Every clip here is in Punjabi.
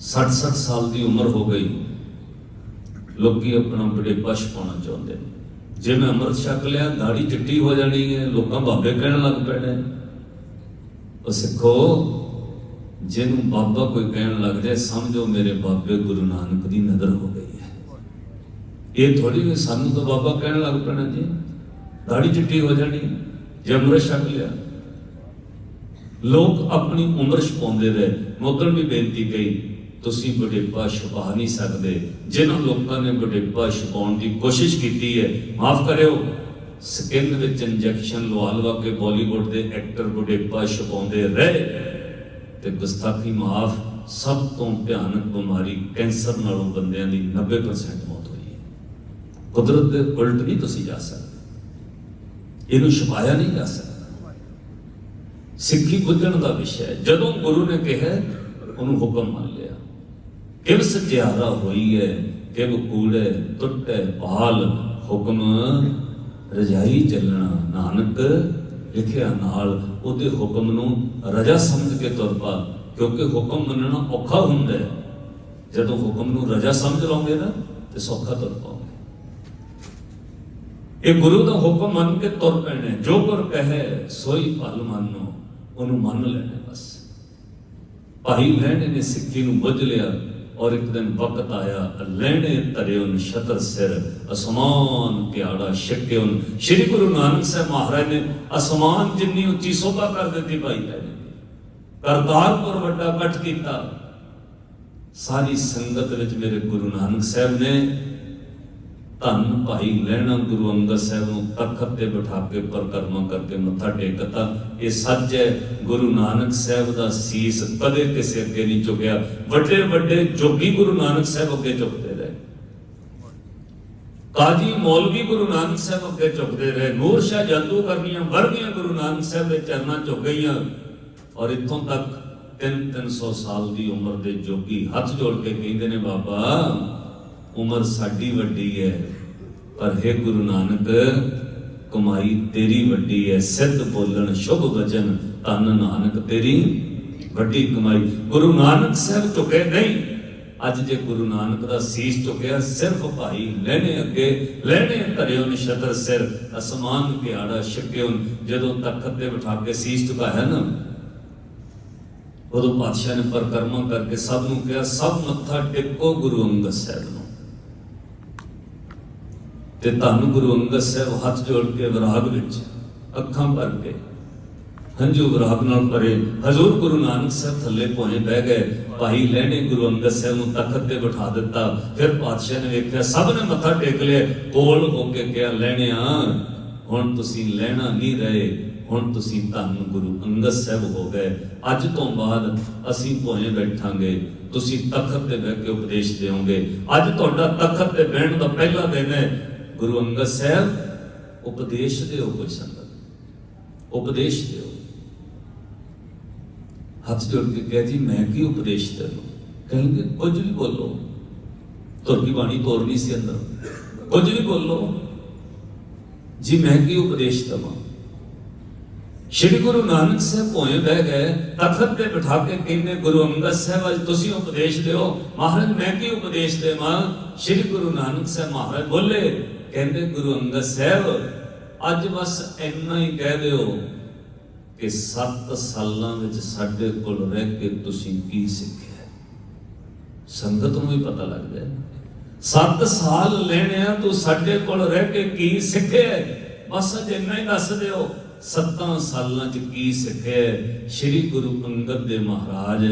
60-60 ਸਾਲ ਦੀ ਉਮਰ ਹੋ ਗਈ। ਲੋਕੀ ਆਪਣਾ ਬੁਢੇਪਾ ਛਪਾਉਣਾ ਚਾਹੁੰਦੇ ਨੇ। ਜੇ ਮੈਂ ਅੰਮ੍ਰਿਤ ਛਕ ਲਿਆ ਦਾੜੀ ਚਿੱਟੀ ਹੋ ਜਾਣੀ ਹੈ, ਲੋਕਾਂ ਬਾਬੇ ਕਹਿਣ ਲੱਗ ਪੈਣੇ। ਉਹ ਸਿੱਖੋ, ਜਿਹਨੂੰ ਬਾਬਾ ਕੋਈ ਕਹਿਣ ਲੱਗ ਜਾਏ, ਸਮਝੋ ਮੇਰੇ ਬਾਬੇ ਗੁਰੂ ਨਾਨਕ ਦੀ ਨਜ਼ਰ ਹੋ ਗਈ ਹੈ। ਇਹ ਥੋੜੀ ਵੀ ਸਾਨੂੰ ਤਾਂ ਬਾਬਾ ਕਹਿਣ ਲੱਗ ਪੈਣਾ ਜੀ। ਦਾੜੀ ਚਿੱਟੀ ਹੋ ਜਾਣੀ ਜੇ ਅੰਮ੍ਰਿਤ ਛਕ ਲਿਆ। ਲੋਕ ਆਪਣੀ ਉਮਰ ਛਪਾਉਂਦੇ ਰਹੇ। ਮੋਦਨ ਵੀ ਬੇਨਤੀ ਕਹੀ ਤੁਸੀਂ ਬੁਢੇਪਾ ਛੁਪਾ ਨਹੀਂ ਸਕਦੇ। ਜਿਨ੍ਹਾਂ ਲੋਕਾਂ ਨੇ ਬੁਢੇਪਾ ਛੁਪਾਉਣ ਦੀ ਕੋਸ਼ਿਸ਼ ਕੀਤੀ ਹੈ, ਮਾਫ ਕਰਿਓ। ਸਕਿਨ ਵਿੱਚ ਇੰਜੈਕਸ਼ਨ ਲਵਾ ਲਵਾ ਕੇ ਬਾਲੀਵੁੱਡ ਦੇ ਐਕਟਰ ਬੁਢੇਪਾ ਛੁਪਾਉਂਦੇ ਰਹੇ। ਤੇ ਗੁਸਤਾਖੀ ਮਾਫ ਸਭ ਤੋਂ ਭਿਆਨਕ ਬਿਮਾਰੀ ਕੈਂਸਰ ਨਾਲੋਂ ਬੰਦਿਆਂ ਦੀ 90% ਮੌਤ ਹੋਈ ਹੈ। ਕੁਦਰਤ ਦੇ ਉਲਟ ਨਹੀਂ ਤੁਸੀਂ ਜਾ ਸਕਦੇ ਇਹਨੂੰ ਛੁਪਾਇਆ ਨਹੀਂ ਜਾ ਸਕਦਾ। ਸਿੱਖੀ ਬੁੱਝਣ ਦਾ ਵਿਸ਼ਾ ਹੈ। ਜਦੋਂ ਗੁਰੂ ਨੇ ਕਿਹਾ, ਉਹਨੂੰ ਹੁਕਮ ਮੰਨ ਲਿਆ ਕਿਵ ਹੋਈ ਹੈ ਕਿਵ ਕੂੜੇ ਟੁੱਟੇ ਭਾਲ, ਹੁਕਮ ਰਜਾਈ ਚੱਲਣਾ ਨਾਨਕ, ਲਿਖਿਆ ਨਾਲ ਉਹਦੇ ਹੁਕਮ ਨੂੰ ਰਜਾ ਸਮਝ ਕੇ ਤੁਰ ਪਾ, ਕਿਉਂਕਿ ਹੁਕਮ ਮੰਨਣਾ ਔਖਾ ਹੁੰਦਾ ਹੈ। ਜਦੋਂ ਹੁਕਮ ਨੂੰ ਰਜਾ ਸਮਝ ਲਓਗੇ ਨਾ, ਤੇ ਸੌਖਾ ਤੁਰ ਪਾਓਗੇ ਇਹ ਗੁਰੂ ਦਾ ਹੁਕਮ ਮੰਨ ਕੇ ਤੁਰ ਪੈਣਾ ਜੋ ਗੁਰ ਕਹੇ, ਸੋਈ ਭਲ ਮੰਨੋ, ਉਹਨੂੰ ਮੰਨ ਲੈਣਾ ਬਸ। ਭਾਈ ਲੈਣੇ ਨੇ ਸਿੱਖੀ ਨੂੰ ਬੁੱਝ ਲਿਆ ਔਰ ਇੱਕ ਦਿਨ ਵਕਤ ਆਇਆ ਲੈਣੇ ਧਰਿਓ ਨਛਤਰ ਸਿਰ, ਅਸਮਾਨ ਕਿਆੜਾ ਛਕਿਓ ਸ੍ਰੀ ਗੁਰੂ ਨਾਨਕ ਸਾਹਿਬ ਮਹਾਰਾਜ ਨੇ ਅਸਮਾਨ ਜਿੰਨੀ ਉੱਚੀ ਸੋਭਾ ਕਰ ਦਿੱਤੀ ਭਾਈ ਲੈਣੇ ਕਰਤਾਰਪੁਰ ਵੱਡਾ ਇਕੱਠ ਕੀਤਾ। ਸਾਰੀ ਸੰਗਤ ਵਿੱਚ ਮੇਰੇ ਗੁਰੂ ਨਾਨਕ ਸਾਹਿਬ ਨੇ ਧੰਨ ਭਾਈ ਲੈਣਾ ਗੁਰੂ ਅੰਗਦ ਸਾਹਿਬ ਨੂੰ ਤਖਤ ਤੇ ਬਿਠਾ ਕੇ ਪਰਕਰਮਾ ਕਰਕੇ ਮੱਥਾ ਟੇਕਤਾ। ਇਹ ਸੱਚ ਹੈ, ਗੁਰੂ ਨਾਨਕ ਸਾਹਿਬ ਦਾ ਸੀਸ ਕਦੇ ਕਿਸੇ ਅੱਗੇ ਨਹੀਂ ਝੁਕਿਆ ਵੱਡੇ ਵੱਡੇ ਜੋਗੀ ਗੁਰੂ ਨਾਨਕ ਸਾਹਿਬ ਅੱਗੇ ਝੁਕਦੇ ਰਹੇ। ਕਾਜੀ ਮੌਲਵੀ ਗੁਰੂ ਨਾਨਕ ਸਾਹਿਬ ਅੱਗੇ ਝੁਕਦੇ ਰਹੇ। ਨੂਰ ਸ਼ਾਹ ਜੰਦੂ ਕਰਨੀਆਂ ਵਰਗੀਆਂ ਗੁਰੂ ਨਾਨਕ ਸਾਹਿਬ ਦੇ ਚਰਨਾਂ ਝੁਕ ਗਈਆਂ। ਔਰ ਇੱਥੋਂ ਤੱਕ 3-300 ਸਾਲ ਦੀ ਉਮਰ ਦੇ ਜੋਗੀ ਹੱਥ ਜੋੜ ਕੇ ਕਹਿੰਦੇ ਨੇ, ਬਾਬਾ ਉਮਰ ਸਾਡੀ ਵੱਡੀ ਹੈ, ਪਰ ਹੈ ਗੁਰੂ ਨਾਨਕ, ਕਮਾਈ ਤੇਰੀ ਵੱਡੀ ਹੈ, ਸਿੱਧ ਬੋਲਣ, ਸ਼ੁਭ ਵਚਨ ਤਨ ਨਾਨਕ ਤੇਰੀ ਵੱਡੀ ਕਮਾਈ। ਗੁਰੂ ਨਾਨਕ ਸਾਹਿਬ ਝੁਕੇ ਨਹੀਂ, ਅੱਜ ਜੇ ਗੁਰੂ ਨਾਨਕ ਦਾ ਸੀਸ ਝੁਕਿਆ, ਸਿਰਫ ਭਾਈ ਲੈਣੇ ਅੱਗੇ, ਲੈਣੇ ਧਰਿਓ ਨਿਸ਼ਤਰ ਸਿਰ, ਅਸਮਾਨ ਪਿਆੜਾ ਛਕਿਓ ਜਦੋਂ ਤਖਤ ਤੇ ਬਿਠਾ ਕੇ ਸੀਸ ਝੁਕਾਇਆ ਨਾ, ਉਦੋਂ ਪਾਤਸ਼ਾਹ ਨੇ ਪਰਕਰਮਾ ਕਰਕੇ ਸਭ ਨੂੰ ਕਿਹਾ, ਸਭ ਮੱਥਾ ਟੇਕੋ ਗੁਰੂ ਅੰਗਦ ਸਾਹਿਬ ਨੂੰ। ਤੇ ਤੁਹਾਨੂੰ ਗੁਰੂ ਅੰਗਦ ਸਾਹਿਬ ਹੱਥ ਜੋੜ ਕੇ ਵਿਰਾਗ ਵਿੱਚ ਅੱਖਾਂ ਭਰ ਕੇ ਹੰਝੂ ਵਿਰਾਗ ਨਾਲ ਭਰੇ। ਹਜ਼ੂਰ ਗੁਰੂ ਨਾਨਕ ਸਾਹਿਬ ਥੱਲੇ ਪਹੁੰਚੇ ਬਹਿ ਗਏ। ਭਾਈ ਲੈਣੇ ਗੁਰੂ ਅੰਗਦ ਸਾਹਿਬ ਨੂੰ ਤਖਤ ਤੇ ਬਿਠਾ ਦਿੱਤਾ। ਫਿਰ ਪਾਤਸ਼ਾਹ ਨੇ ਵੇਖਿਆ, ਸਭ ਨੇ ਮੱਥਾ ਟੇਕ ਲਿਆ। ਕੋਲ ਹੋ ਕੇ ਕਿਹਾ ਲੈਣਿਆ ਹੁਣ ਤੁਸੀਂ ਲੈਣਾ ਨਹੀਂ ਰਹੇ। ਹੁਣ ਤੁਸੀਂ ਧੰਨ ਗੁਰੂ ਅੰਗਦ ਸਾਹਿਬ ਹੋ ਗਏ। ਅੱਜ ਤੋਂ ਬਾਅਦ ਅਸੀਂ ਭੋਏ ਬੈਠਾਂਗੇ। ਤੁਸੀਂ ਤਖਤ ਤੇ ਬਹਿ ਕੇ ਉਪਦੇਸ਼ ਦਿਓਗੇ। ਅੱਜ ਤੁਹਾਡਾ ਤਖਤ ਤੇ ਬਹਿਣ ਦਾ ਪਹਿਲਾ ਦਿਨ ਹੈ। ਗੁਰੂ ਅੰਗਦ ਸਾਹਿਬ, ਉਪਦੇਸ਼ ਦਿਓ ਕੋਈ ਸੰਗਤ। ਉਪਦੇਸ਼ ਦਿਓ। ਹੱਥ ਜੋੜ ਕੇ ਕਹਿ ਜੀ, ਮੈਂ ਕੀ ਉਪਦੇਸ਼ ਦੇਵਾਂ? ਕਹਿੰਦੇ ਕੁਝ ਵੀ ਬੋਲੋ। ਤੁਰਕੀ ਬਾਣੀ ਤੋਰਨੀ ਸੀ ਅੰਦਰ। ਕੁਝ ਵੀ ਬੋਲੋ। ਜੀ, ਮੈਂ ਕੀ ਉਪਦੇਸ਼ ਦੇਵਾਂ? ਸ਼੍ਰੀ ਗੁਰੂ ਨਾਨਕ ਸਾਹਿਬ ਭੋਏ ਬਹਿ ਗਏ, ਤਖਤ ਤੇ ਬਿਠਾ ਕੇ ਕਹਿੰਦੇ, ਗੁਰੂ ਅੰਗਦ ਸਾਹਿਬ, ਅੱਜ ਤੁਸੀਂ ਉਪਦੇਸ਼ ਦਿਓ। ਮਹਾਰਾਜ, ਮੈਂ ਕੀ ਉਪਦੇਸ਼ ਦੇਵਾਂ? ਸ਼੍ਰੀ ਗੁਰੂ ਨਾਨਕ ਸਾਹਿਬ ਮਹਾਰਾਜ ਬੋਲੇ ਕਹਿੰਦੇ ਗੁਰੂ ਅੰਗਦ ਸਾਹਿਬ, ਅੱਜ ਬਸ ਇੰਨਾ ਹੀ ਕਹਿ ਦਿਓ ਕਿ 7 ਸਾਲਾਂ ਵਿੱਚ ਸਾਡੇ ਕੋਲ ਰਹਿ ਕੇ ਤੁਸੀਂ ਕੀ ਸਿੱਖਿਆ ਸੰਗਤ ਨੂੰ ਵੀ ਪਤਾ ਲੱਗਦਾ ਹੈ 7 ਸਾਲ ਲੈਣਿਆ ਤੂੰ ਸਾਡੇ ਕੋਲ ਰਹਿ ਕੇ ਕੀ ਸਿੱਖਿਆ ਬਸ ਅਜ ਇੰਨਾ ਹੀ ਦੱਸ ਦਿਓ 7 ਸਾਲਾਂ ਚ ਕੀ ਸਿੱਖਿਆ ਸ੍ਰੀ ਗੁਰੂ ਅੰਗਦ ਦੇ ਮਹਾਰਾਜ,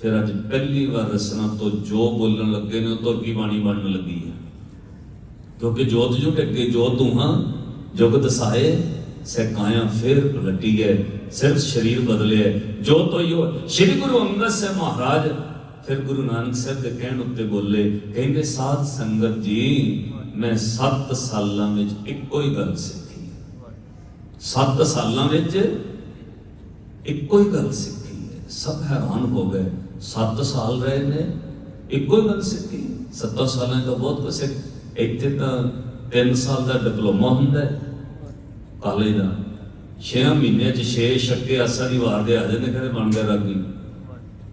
ਫਿਰ ਅੱਜ ਪਹਿਲੀ ਵਾਰ ਰਸਨਾ ਤੋਂ ਜੋ ਬੋਲਣ ਲੱਗੇ ਨੇ, ਉਹ ਤੋਂ ਕੀ ਬਾਣੀ ਬਣਨ ਲੱਗੀ ਹੈ। ਕਿਉਂਕਿ ਜੋਤ ਜੁਗ ਅੱਗੇ ਜੋਤ ਤੂੰ ਹਾਂ ਜੁਗ ਦਸਾਏ ਸੇ ਫਿਰ ਪਲਟੀ ਹੈ ਸਿਰਫ ਸਰੀਰ ਬਦਲਿਆ। ਜੋਤ ਤੋਂ ਸ੍ਰੀ ਗੁਰੂ ਅੰਗਦ ਸਾਹਿਬ ਮਹਾਰਾਜ ਫਿਰ ਗੁਰੂ ਨਾਨਕ ਸਾਹਿਬ ਦੇ ਕਹਿਣ ਉੱਤੇ ਬੋਲੇ, ਕਹਿੰਦੇ, ਸਾਧ ਸੰਗਤ ਜੀ, ਮੈਂ 7 ਸਾਲਾਂ ਵਿੱਚ ਇੱਕੋ ਹੀ ਗੱਲ ਸਿੱਖੀ। 7 ਸਾਲਾਂ ਵਿੱਚ ਇੱਕੋ ਹੀ ਗੱਲ ਸਿੱਖੀ ਹੈ। ਸਭ ਹੈਰਾਨ ਹੋ ਗਏ। 7 ਸਾਲ ਰਹੇ ਨੇ, ਇੱਕੋ ਹੀ ਗੱਲ ਸਿੱਖੀ। 7 ਸਾਲਾਂ ਦਾ ਬਹੁਤ ਕੁਝ ਸਿੱਖ ਇੱਥੇ ਤਾਂ 3 ਸਾਲ ਦਾ ਡਿਪਲੋਮਾ ਹੁੰਦਾ ਕਾਲਜ ਦਾ। 6 ਮਹੀਨਿਆਂ ਚ 6 ਛੱਕੇ ਆਸਾ ਦੀ ਵਾਰ ਦੇ ਆ ਜਾਂਦੇ ਕਹਿੰਦੇ ਬਣ ਗਿਆ ਰਾਗੀ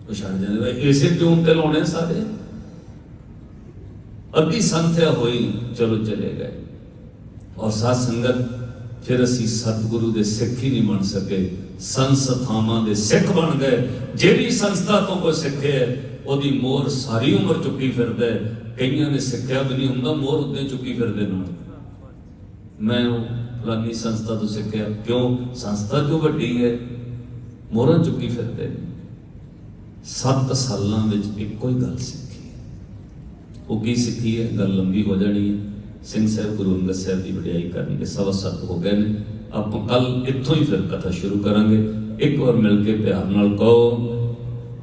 ਉਹ ਛੱਡ ਜਾਂਦੇ ਵੇ ਇਸੇ ਟਿਊਨ ਤੇ ਲਾਉਣੇ ਸਾਰੇ। ਅੱਧੀ ਸੰਥਿਆ ਹੋਈ, ਚਲੋ ਚਲੇ ਗਏ। ਔਰ ਸਾਧ ਸੰਗਤ, ਫਿਰ ਅਸੀਂ ਸਤਿਗੁਰੂ ਦੇ ਸਿੱਖ ਹੀ ਨਹੀਂ ਬਣ ਸਕੇ। ਸੰਸਥਾਵਾਂ ਦੇ ਸਿੱਖ ਬਣ ਗਏ। ਜਿਹੜੀ ਸੰਸਥਾ ਤੋਂ ਕੋ ਸਿੱਖਿਆ ਉਹਦੀ ਮੋਹਰ ਸਾਰੀ ਉਮਰ ਚੁੱਕੀ ਫਿਰਦਾ ਕਈਆਂ ਨੇ ਸਿੱਖਿਆ ਵੀ ਨਹੀਂ ਹੁੰਦਾ ਮੋਹਰ ਉੱਤੇ ਚੁੱਕੀ ਫਿਰਦੇ ਨਾਲ ਮੈਂ ਉਹ ਫਲਾਨੀ ਸੰਸਥਾ ਤੋਂ ਸਿੱਖਿਆ। ਕਿਉਂ? ਸੰਸਥਾ ਜੋ ਵੱਡੀ ਹੈ? ਮੋਹਰਾਂ ਚੁੱਕੀ ਫਿਰਦੇ ਨੇ। ਸੱਤ ਸਾਲਾਂ ਵਿੱਚ ਇੱਕੋ ਹੀ ਗੱਲ ਸਿੱਖੀ ਹੈ। ਉਹ ਕੀ ਸਿੱਖੀ ਹੈ? ਗੱਲ ਲੰਬੀ ਹੋ ਜਾਣੀ ਹੈ। ਸਿੰਘ ਸਾਹਿਬ ਗੁਰੂ ਅੰਗਦ ਸਾਹਿਬ ਦੀ ਵਡਿਆਈ ਕਰਨਗੇ। ਸਵਾ ਸੱਤ ਹੋ ਗਏ ਨੇ। ਆਪਾਂ ਕੱਲ ਇੱਥੋਂ ਹੀ ਫਿਰ ਕਥਾ ਸ਼ੁਰੂ ਕਰਾਂਗੇ। ਇੱਕ ਵਾਰ ਮਿਲ ਕੇ ਪਿਆਰ ਨਾਲ ਕਹੋ।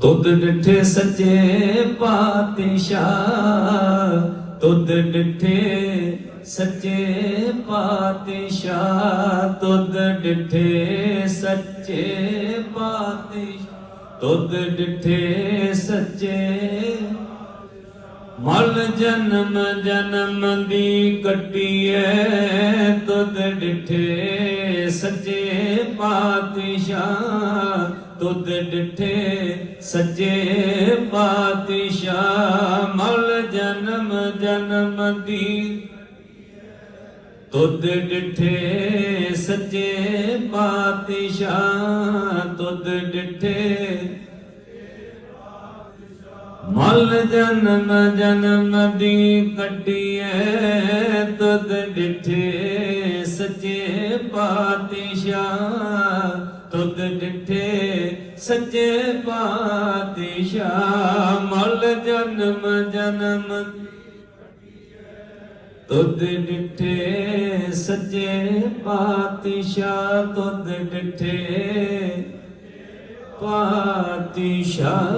ਤੁਧ ਡਿਠੇ ਸੱਚੇ ਪਾਤਸ਼ਾਹ, ਤੁਧ ਡਿਠੇ ਸੱਚੇ ਪਾਤਸ਼ਾਹ, ਤੁਧ ਡਿਠੇ ਸੱਚੇ ਪਾਤਸ਼ਾਹ, ਤੁਧ ਡਿਠੇ ਸੱਚੇ ਮਲ ਜਨਮ ਜਨਮ ਦੀ ਕੱਟੀਏ ਤੁਧ ਡਿਠੇ ਸੱਚੇ ਪਾਤਸ਼ਾਹ ਤੁਧ ਡਿਠੇ ਸੱਚੇ ਪਾਤਸ਼ਾਹ, ਮਲ ਜਨਮ ਜਨਮ ਦੀ। ਤੁਧ ਡਿਠੇ ਸੱਜੇ ਪਾਤਸ਼ਾਹ, ਤੁਧ ਡਿਠੇ ਮਲ ਜਨਮ ਜਨਮ ਦੀ ਕੱਟੀਐ ਤੁਧ ਡਿਠੇ ਸੱਚੇ ਪਾਤਸ਼ਾਹ ਤੁਧ ਡਿਠੇ ਸੱਜੇ ਪਾਤਸ਼ਾਹ, ਮਲ ਜਨਮ ਜਨਮ। ਤੁਧ ਡਿਠੇ ਸੱਚੇ ਪਾਤਸ਼ਾਹ, ਤੁਧ ਡਿਠੇ ਪਾਤਸ਼ਾਹ।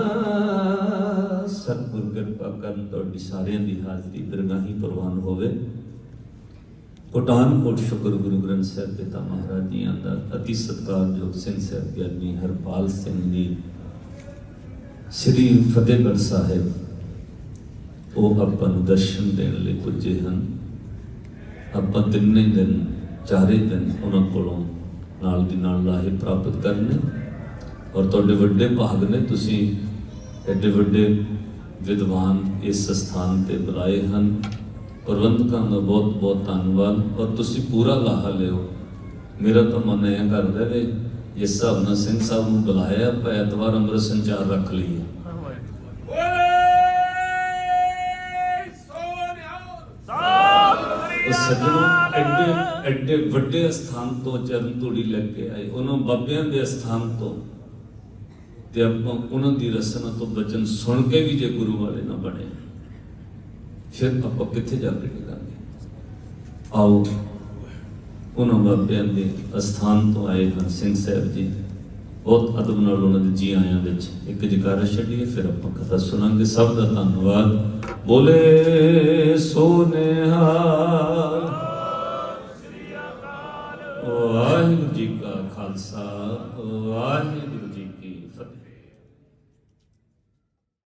ਸਤਿਗੁਰ ਕਿਰਪਾ ਕਰਨ ਤੁਹਾਡੀ ਸਾਰਿਆਂ ਦੀ ਹਾਜ਼ਰੀ ਦਰਗਾਹੀ ਪ੍ਰਵਾਨ ਹੋਵੇ। ਕੋਟਾਨਕੋਟ ਸ਼ੁਕਰ ਗੁਰੂ ਗ੍ਰੰਥ ਸਾਹਿਬ ਪਿਤਾ ਮਹਾਰਾਜ ਜੀ ਦਾ ਅਤੀ ਸਤਿਕਾਰਯੋਗ ਸਿੰਘ ਸਾਹਿਬ ਗਿਆਨੀ ਹਰਪਾਲ ਸਿੰਘ ਜੀ ਸ੍ਰੀ ਫਤਿਹਗੜ੍ਹ ਸਾਹਿਬ, ਉਹ ਆਪਾਂ ਨੂੰ ਦਰਸ਼ਨ ਦੇਣ ਲਈ ਪੁੱਜੇ ਹਨ। ਆਪਾਂ ਤਿੰਨੇ ਦਿਨ, ਚਾਰੇ ਦਿਨ ਉਹਨਾਂ ਕੋਲੋਂ ਨਾਲ ਦੀ ਨਾਲ ਲਾਹੇ ਪ੍ਰਾਪਤ ਕਰਨੇ। ਔਰ ਤੁਹਾਡੇ ਵੱਡੇ ਭਾਗ ਨੇ, ਤੁਸੀਂ ਐਡੇ ਵੱਡੇ ਵਿਦਵਾਨ ਇਸ ਸਥਾਨ ਤੇ ਬੁਲਾਏ ਹਨ। ਪ੍ਰਬੰਧਕਾਂ ਦਾ ਬਹੁਤ ਬਹੁਤ ਧੰਨਵਾਦ। ਔਰ ਤੁਸੀਂ ਪੂਰਾ ਲਾਹਾ ਲਿਓ। ਮੇਰਾ ਤਾਂ ਮਨ ਇਹ ਕਰਦਾ ਵੀ ਜਿਸ ਹਿਸਾਬ ਨਾਲ ਸਿੰਘ ਸਾਹਿਬ ਨੂੰ ਬੁਲਾਇਆ ਆਪਾਂ ਐਤਵਾਰ ਅੰਮ੍ਰਿਤ ਸੰਚਾਰ ਰੱਖ ਲਈਏ। ਉਹ ਸੱਜਣੋਂ ਐਡੇ ਐਡੇ ਵੱਡੇ ਸਥਾਨ ਤੋਂ ਚਰਨ ਧੂੜੀ ਲੈ ਕੇ ਆਏ। ਉਹਨਾਂ ਬਾਬਿਆਂ ਦੇ ਸਥਾਨ ਤੋਂ। ਤੇ ਆਪਾਂ ਉਹਨਾਂ ਦੀ ਰਸਨਾ ਤੋਂ ਬਚਨ ਸੁਣ ਕੇ ਵੀ ਜੇ ਗੁਰੂ ਵਾਲੇ ਨਾ ਬਣੇ। ਫਿਰ ਆਪਾਂ ਕਿੱਥੇ ਜਾ ਕੇ ਟਿਕਾਂਗੇ ਆਓ, ਉਹਨਾਂ ਬਾਬਿਆਂ ਦੇ ਅਸਥਾਨ ਤੋਂ ਆਏ ਹਨ ਸਿੰਘ ਸਾਹਿਬ ਜੀ। ਬਹੁਤ ਅਦਬ ਨਾਲ ਉਹਨਾਂ ਦੇ ਜੀ ਆਇਆਂ ਵਿੱਚ ਇੱਕ ਜਕਾਰਾ ਛੱਡੀਏ, ਫਿਰ ਆਪਾਂ ਕਥਾ ਸੁਣਾਂਗੇ। ਸਭ ਦਾ ਧੰਨਵਾਦ। ਬੋਲੇ ਸੋਨੇਹਾ ਵਾਹਿਗੁਰੂ ਜੀ ਕਾ ਖਾਲਸਾ, ਵਾਹਿਗੁਰੂ